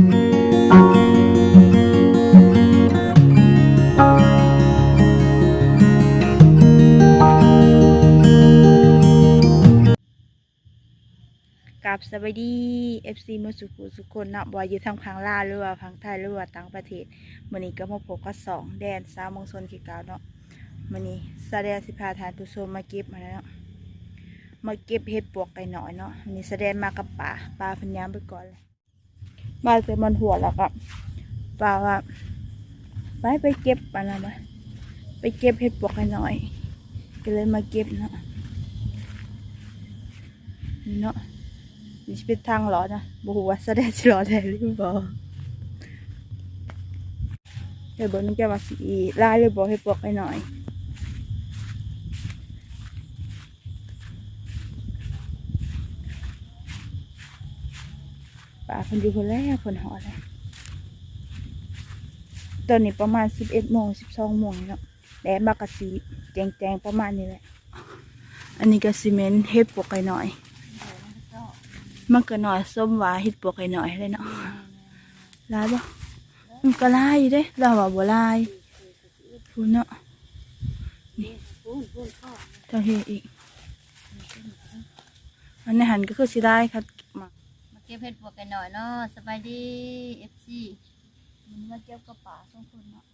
กับสวัสดี FC เมื่อสุขุสุคนเนาะบ่ว่าอยู่ทางพังลาหรือว่าพังไทยหรือว่าต่างประเทศมื้อนี้ก็มาพบกับสองแดนสาวมงชนคือเก่าเนาะมื้อนี้แสดงสิพาทานทุกชมมาเก็บมาแล้วมาเก็บเห็ดปวกไก่หน่อยเนาะมื้อนี้แสดงมากับป่าป่าพันยามไปก่อนเลย มานเต็มมันหัวแล้วก็ป่าว่าไปไปเก็บปะนะมาไปเก็บเห็ดปวกไก่หน่อย ก็เลยมาเก็บเนาะนี่เนาะนี่เป็นทางหรอนะบูว่าแสดงหรอได้หรือบ่าเดี๋ยวเบิ่งน้ำแก้วว่าสีลายหรือบ่ให้ปลอกไปหน่อย ป่าคนอยู่คนแรกคนหอเลยตอนนี้ประมาณสิบเอ็ดโมงสิบสองโมงเนาะแดดมากระสีแจงๆประมาณนี้แหละ อันนี้ก็ซีเมนต์เฮ็ดปวกไปหน่อย มันก็หน่อยส้มหวาเฮ็ดปวกไอ้หน่อยเลยเนาะลายบ่มันก็ลายอยู่เด้เราว่าบ่ลายพูนเนาะนี่เท่าเฮ็ดอีกอันนี้หันก็คือสิได้ครับมามาเก็บเห็ดปวกกันหน่อยเนาะสบายดีเอฟซีมันมาเก็บกระป๋าสองคนเนาะ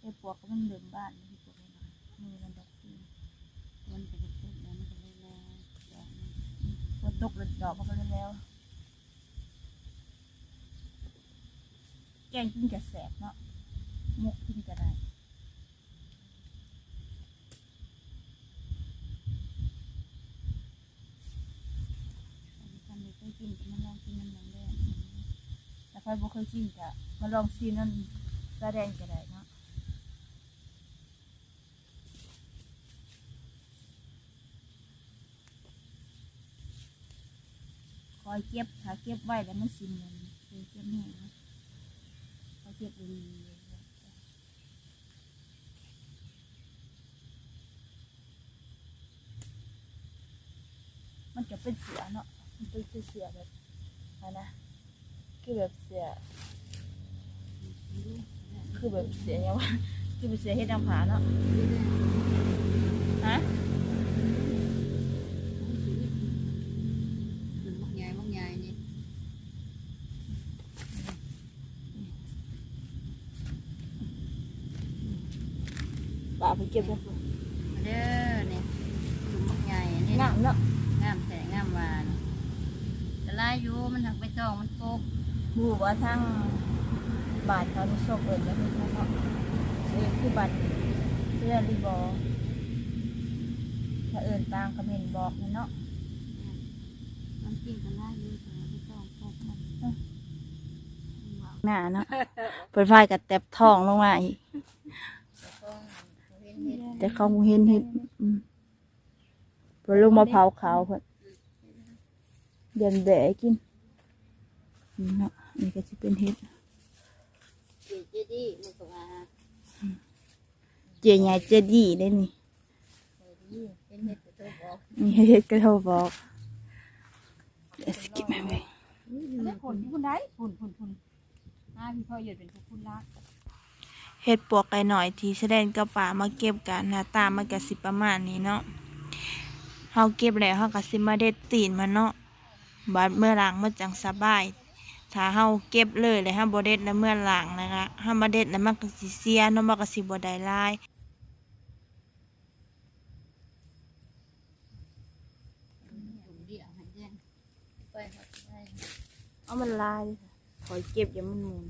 เฮ็ดปวกก็มันเดิมบ้านเฮ็ดปวกไอ้หน่อยมือมันดอกตีนมันจะเป็นต้นแล้วมันก็เลยแล้วดอกมันฝนตกแล้วดอกมันก็เลยแล้ว แกงกินกระแสบเนาะมุกกินกระได้ ทำไม่เคยกินก็มันลองกินน้ำหนังได้ แต่ ใครบ่เคยกินกะมาลองซีนั่นแสดงก็ได้เนาะคอยเก็บถ้าเก็บไว้แล้วมันสิเหมือนเคยเก็บแห้งนะคอยเก็บดีมันจะเป็นเสือเนาะมันเป็นเสือแบบนะ คือแบบเสือคือแบบเสียยังวะคือแบบเสียเฮ็ดนางผาเนาะฮะมันมักใหญ่มักใหญ่นี่ป่าไปเก็บกันมาเด้อเนี่ยถุงมักใหญ่นี่งามเนาะงามแต่งามหวานแต่ลายอยู่มันหักไปตองมันโก บบูว่าทั้งบาทเขาที่ชอบเอิญแล้วคือเนาะเอิญคือบัตรเสื้อรีบอถ้าเอิญต่างก็เห็นบอกนั่นเนาะมันกินกันลายอยู่แต่ไม่ต้องโกบมันหน้าเนาะเปิดไฟกับแตบทองลงมาอีกต้องเห็นเห็ดแต่เขาบ่เห็นเห็ดอืมเปิดลงมาเผาขาวเพิ่นเดินแบะกินนี่เนาะ นี่ก็จะเป็นเห็ดเจดีดีมันก็ว่าเจียใหญ่เจดีได้นี่เจดีเห็นเห็ดตัวบอกนี่เฮ็ดก็โทรบอกเดี๋ยวสกิปแม่ไปได้ผลที่คุณได้ผลผลผลหน้าพี่พ่อหยุดเป็นทุกคุณละเฮ็ดปวกไก่หน่อยที่แสดงกับป่ามาเก็บกันหน้าตามันก็สิประมาณนี้เนาะเฮาเก็บแล้วเฮาก็สิมาเด็ดตีนมันเนาะบาดเมื่อล้างมันจังสบาย ถ้าเฮาเก็บเลยแล้วเฮาบ่เด็ดแล้วเมื่อหล้างนะคะเฮามาเด็ดแล้วมันก็สิเสียเนาะมันก็สิบ่ได้ลายเอามันลายขอยเก็บอย่ามันมุน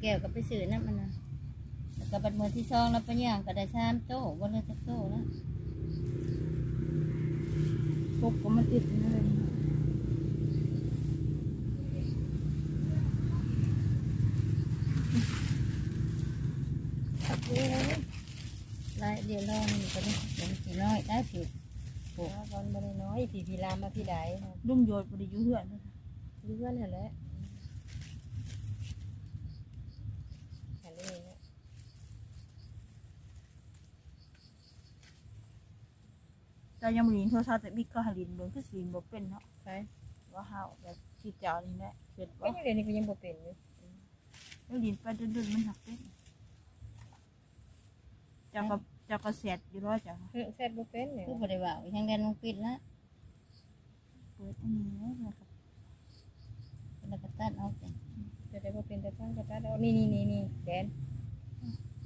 แก้วก็ไปซื้อนั่นมันนะ ก็บัดมือที่ซองแล้วไปย่างก็ได้ชามโต้บนเรือจักโต้แล้วพวกก็มาติดนั่นเลยเนาะลายเดียวลองนี่ก็ได้เป็นสีน้อยได้ผิดตอนบ่ได้น้อยพี่พี่ลามมาพี่ใดลุงโยนบ่ได้อยู่เฮือนเลยอยู่เพื่อนหั่นแหละหันนี่นะ แต่ยังบ่ลินโทรศัพท์แต่บิ๊กก็หาลินเบิ่งคือสิลินบ่เป็นเนาะไปว่าเฮาแบบที่เจ้านี่แหละเฮ็ดก็บ่ยังเรียนนี่ก็ยังบ่เป็นอยู่แล้วลินไปดึกๆมันหักเป็นเจ้าก็เจ้าก็เสียดอยู่ว่าเจ้าเออแซ่บบ่เป็นเนี่ยคือบ่ได้ว่าทางแดนมันปิดละเปิดอันนี้แล้วก็แล้วก็ตัดออกจ้ะจะได้บ่เป็นแต่ฟังก็ตัดเอานี่นี่นี่นี่แดน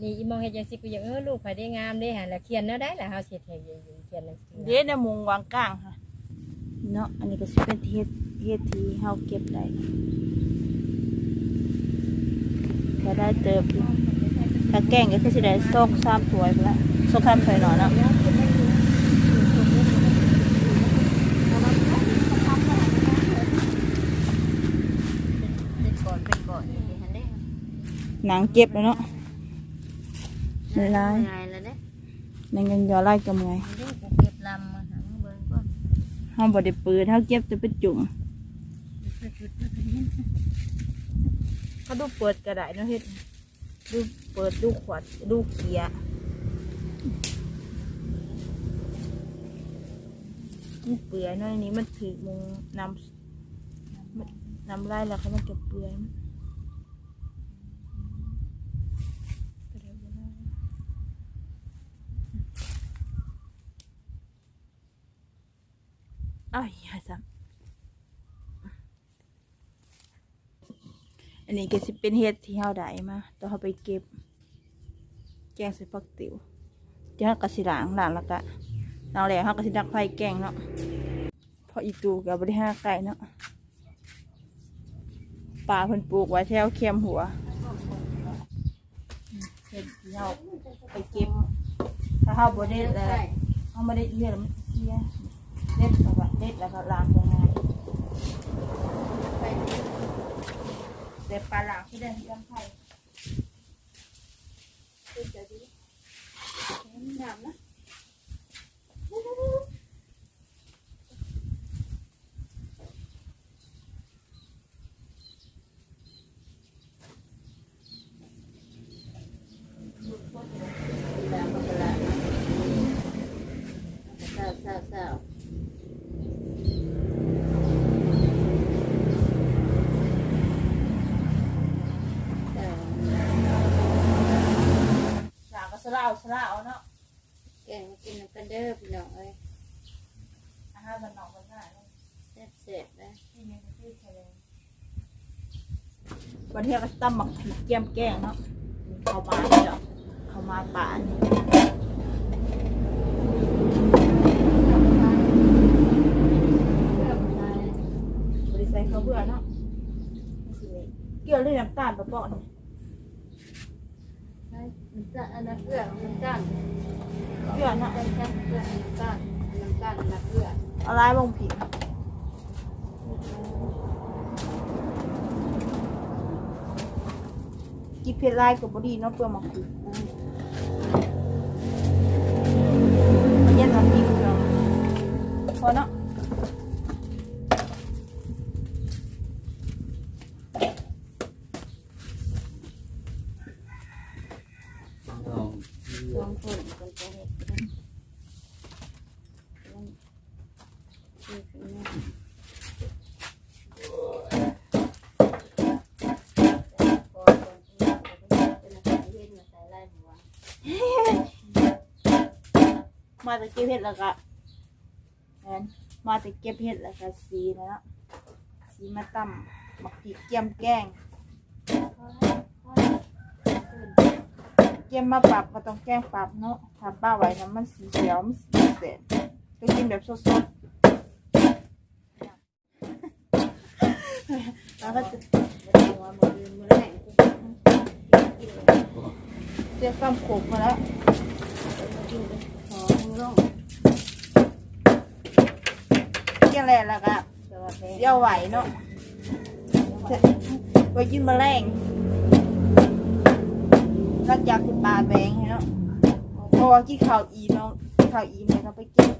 นี่อีมองเฮ็ดจังซี่กูอยากเออลูกไผได้งามเด้หั่นแล้วเขียนแนวใดล่ะเฮาสิเฮ็ดให้อยู่เขียนหนังสือเด้ในมุงวางกลางค่ะเนาะอันนี้ก็สิเป็นที่เฮ็ดเฮ็ดที่เฮาเก็บได้ก็ได้เติบอยู่ถ้าแกงก็คือสิได้ซอกสามถ้วยไปละซอกสามถ้วยหน่อยเนาะเป็นก่อนเป็นก่อนนี่หันเด้หนังเก็บแล้วเนาะ ลาลายลายแล้วเด้มันยังยอไล่กระเมอยเด้กูเก็บลำมาหาเบิ่งก่อนเฮาบ่ได้เปิดเฮาเก็บแต่เป็นจุ่มเขาดูเปิดก็ได้เนาะเฮ็ดดูเปิดดูขวดดูเขียมันเปื่อยเนาะอันนี้มันถือมุงนำมันนำไล่แล้วเขามันจะเปื่อยมันก็ได้บ่ได้อ้าวอย่าซ้ำอั นนี้ก็สิเป็นเห็ดที่เฮาได้มาตองเฮาไปเก็บ แกงใส่ผักติ๋วเดี๋ยวเฮาก็สิล้างล้างแล้วก็ล้างแล้วเฮาก็สิดักไฟแกงเนาะเพราะอีตูก็บ่ได้หาไก่เนาะป่าเพิ่นปลูกไว้แถวเคียมหัวเห็ดที่เฮาไปเก็บถ้าเฮาบ่ได้แล้วเฮาบ่ได้เลือดมันเสียเด็ดแล้วก็เด็ดแล้วก็ล้างตรงนั้น เด็ดปลาล้างที่ได้ที่ยังไผคือจะดีน้ำนะ ลามันก็ละเศร้าเศร้าเศร้า ล้างก็สลาวสลาวเนาะแกงมากินน้ำกันเด้อพี่น้องเอ้ยอาหารมันนอกมันง่ายเนาะแซ่บๆนะที่นี่ก็คือแค่นั้นวันเที่ยวก็ตั้มหมักผิดเกียมแกงเนาะเข้ามาเนี่ยเนาะเข้ามาป่านนี่บริใส่ข้าวเบื่อเนาะเกี่ยวเรื่องน้ำตาลปะเปาะ นี่น้ำตาลอันนั้นเกลือน้ำตาลเกี่นาะน้ำตาลเกลือน้ำตาลน้ำตาลอันนั้นเกลือเอาลายบงผิดกินเผ็ดลายกับบดีเนาะเปลือกหมากผิด มาแต่เก็บเห็ดแล้วก็แอนมาแต่เก็บเห็ดแล้วก็สีนะเนาะสีมาตั้มหมักผิดเกียมแกงเกียมมาปรับก็ต้องแกงปรับเนาะถ้าป้าไว้นะมันสีเขียวมันสีเสร็จก็กินแบบสดๆแล้วก็จะหัวมือมือแรงเรียกตั้มโขกมาแล้ว จังแลแล้วก็เดี๋ยวไหวเนาะไว้กินแรงหลังจากคุณปลาแบงเนาะเพราะว่าที่ข่าวอีน้องข่าวอีเนี่ยเขาไปเก็บ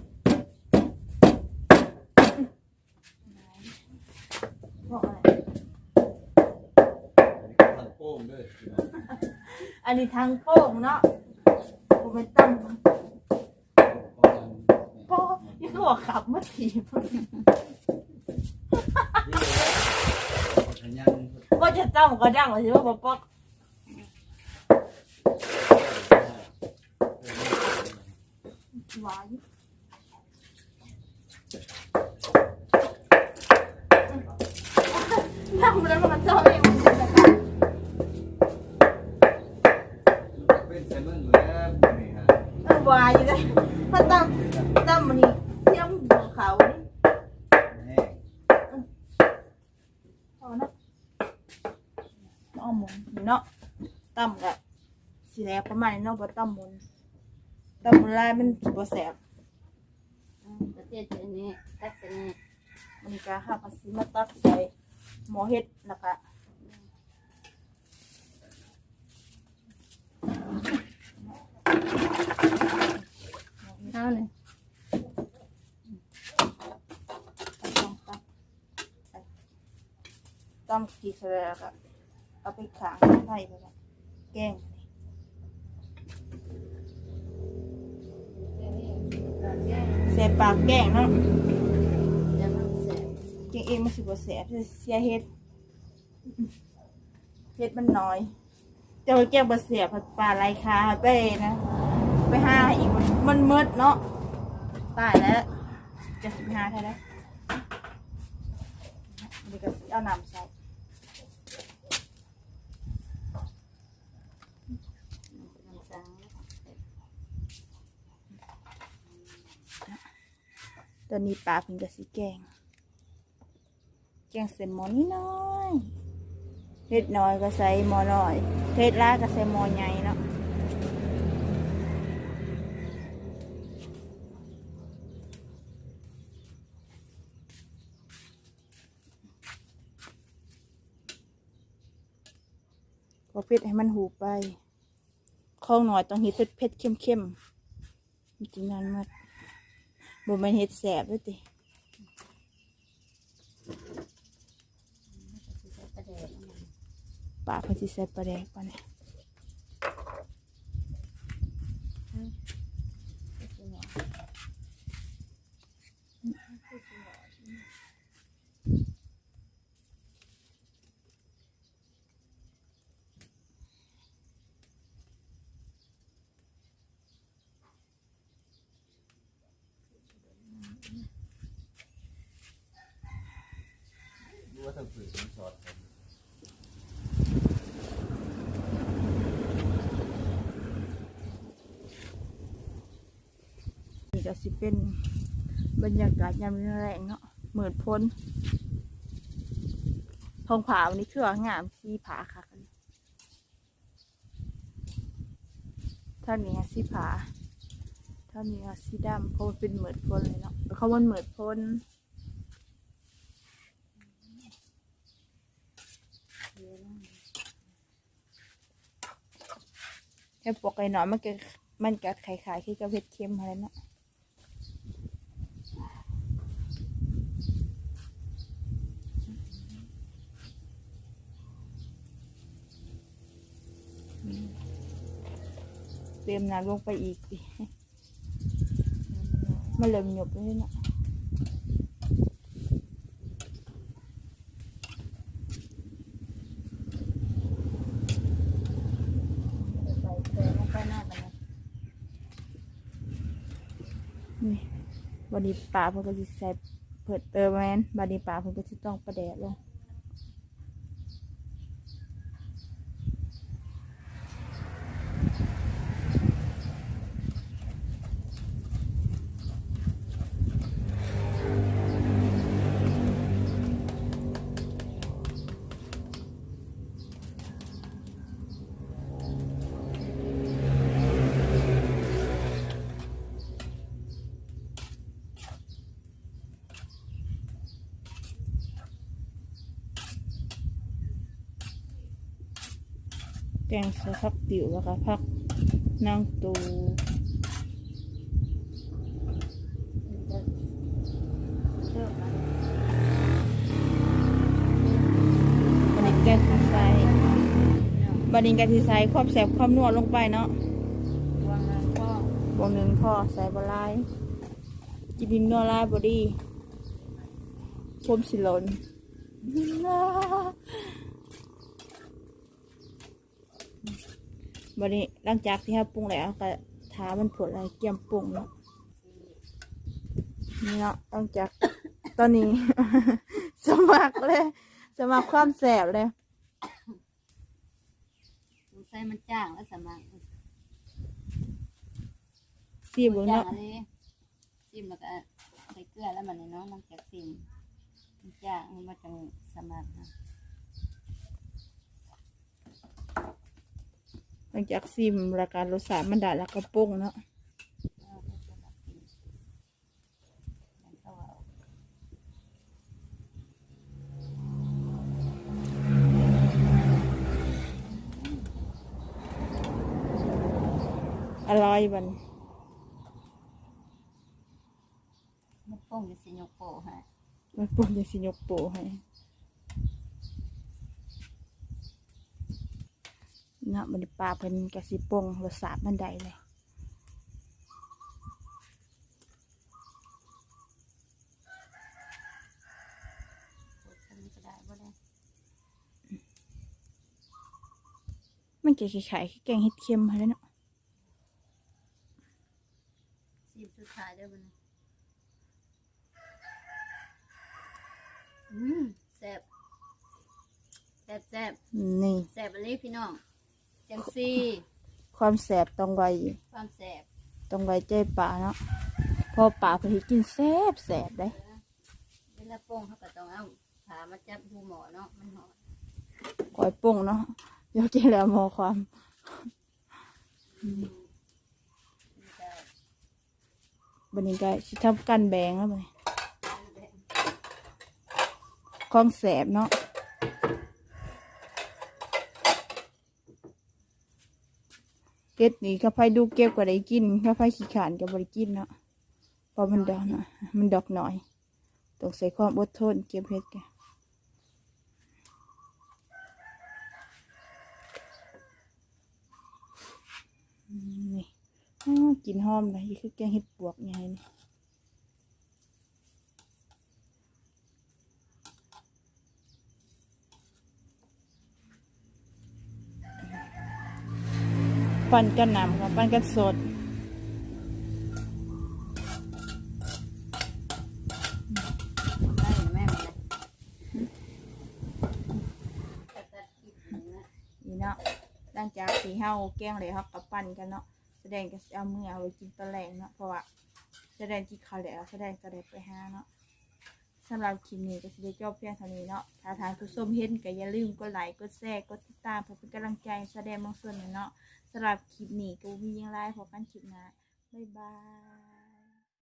อันนี้ทางโป้งเนาะผมเป็นตั้ม ยังก็บอกขับมาถีบก็จะตั้มก็ดังเลยว่าป๊อกหวาน ประมาณนี้เนาะบ่ตั้มหมุนตั้มหมุนลายมันสิบ่แสบอืมประเทศอันนี้ตักอันนี้มันก็หาภาษีมาตักใส่หมอเฮ็ดแล้วก็เอาเลยตั้มตั้มตั้มกี่เสร็จแล้วก็เอาไปขางไผ่ไปละแกง เสียปากแกงเนาะจะมันเสร็จแกงเองมันสิบ่แสบเสียเฮ็ดเฮ็ดมันน้อยแต่ว่าแกงบ่เสียปลาไหลคาไปนะ ไปหาอีกมันมืดเนาะตายแล้วจะสิบห้าเท่ไหร่เดี๋ยวก็เอาน้ำใส่ น้ำสัง ตอนนี้ปลาเพิ่งจะสิแกง แกงใส่หมอนี้น้อยเฮ็ดน้อยก็ใส่หม้อน้อยเฮ็ดหลายก็ใส่หมอใหญ่เนาะพอเผ็ดให้มันหูไปข้องหน่อยต้องเฮ็ดเผ็ดเผ็ดเข้มเข้มๆมันจริงนั้นมาก บ่แม่นเฮ็ดแสบด้วยติประเดี๋ยวมันปากเพิ่นสิใส่ปลาแดกปะเนี่ย รู้ว่าต้องฝืนมันสอดกันนี่ก็สิเป็นบรรยากาศยามแรงเนาะเหมือนพ้นทองผาวันนี้คือว่างามสีผาค่ะท่านนี้สีผาท่านนี้สีดำเพราะมันเป็นเหมือนพ้นเลยเนาะเขาว่าเหมือนพ้น แค่ปวกไอ้หนอนมันก็มันกัดไข่ขายคือกับเผ็ดเค็มอะไรเนาะอืมเติมน้ำลงไปอีกดิมันเริ่มหยบเลยเนาะ ใส่เกลือลงไปหน้ามันนะ นี่ วันนี้ปลาเพิ่นก็จะใส่เผิดเติมแมนบัดนี้ปลาเพิ่นก็จะต้องประแดดลง งใส่ผักติ๋วแล้วก็ผักนางตูเชื่อมันวันนี้แกงข้าวไฟบบัดนี้ก็สิใส่ความแสบความนัวลงไปเนาะวางแล้วก็บวงหนึ่งพอใส่บลายกินดินนัวลายบอดีผมสิลน บัดนี้หลังจากที่เราปรุงแล้วก็ทามันผดอะไรเกี่ยมปรุงเนาะนี่เนาะหลังจากตอนนี้ สมัครเลย สมัครความแสบเลยใส่มันจ้างแล้วสมัครซีบุจ้างเนาะอันนี้ซิมแล้วก็ใส่เกลือแล้วมันนี่เนาะหลังจากซิมมันจ้างมันมาจังสมัครนะ ลังจากซิมรายการรสชาติมันได้แล้วก็ปรุงเนาะเอาไปสมัครกินแล้วก็เอาอร่อยบันมันป้องอยู่สิยกโปะฮะมันปรุงยังสิยกโปะให้ เนาะมันปลาเป็นกระสิปรุงรสชาติมันได้เลยโปะทำนี้ก็ได้บ่ได้มันจะคล้ายๆแกงเห็ดเค็มอะไรเนาะซิมสุดท้ายเด้อมันอืมแซ่บแซ่บแซ่บนี่แซ่บอันนี้พี่น้อง จังซี่ความแสบต้องไวความแซ่บต้องไวใจป่าเนาะเพอป่าเพิ่นสิกินแซ่บแสบได้เวลาโป้งเขาก็ต้องเอาผามาจับหูหมอเนาะมันหอมก่อยปรุงเนาะเดี๋ยวจะแล้วหมอความนี่ก็บันนี้ก็สิทำกันแบงแล้วบัดนี้ของแสบเนาะ เก็ดนี่ก็ไฟดูเก็บก็ได้กินก็ไฟขี้ขานก็บ่ได้กินเนาะเพราะมันดอกเนาะมันดอกหน่อยต้องใส่ความอดทนเก็บเห็ดกันนี่กินหอมเลยคือแกงเห็ดปวกไงนี่ ปั่นกันน้ำกับปั่นกันสดด้านี่นะนี่เนาะหลังจากสีเฮาแกงเลยเฮากับปั่นกันเนาะแสดงก็เอามือเอาไว้กินตะแลงเนาะเพราะว่าแสดงกินข้าวแล้วแสดงก็ได้ไปหาเนาะสำหรับคลิปนี้ก็สิได้จบเพียงเท่านี้เนาะถ้าทานผู้ชมเห็นก็อย่าลืมกดไลค์ กดแชร์ กดติดตามเพื่อเป็นกำลังใจแสดงบางส่วนเนาะ สำหรับคลิปนี้ก็มียังไรพบกันคลิปหน้าบ๊ายบาย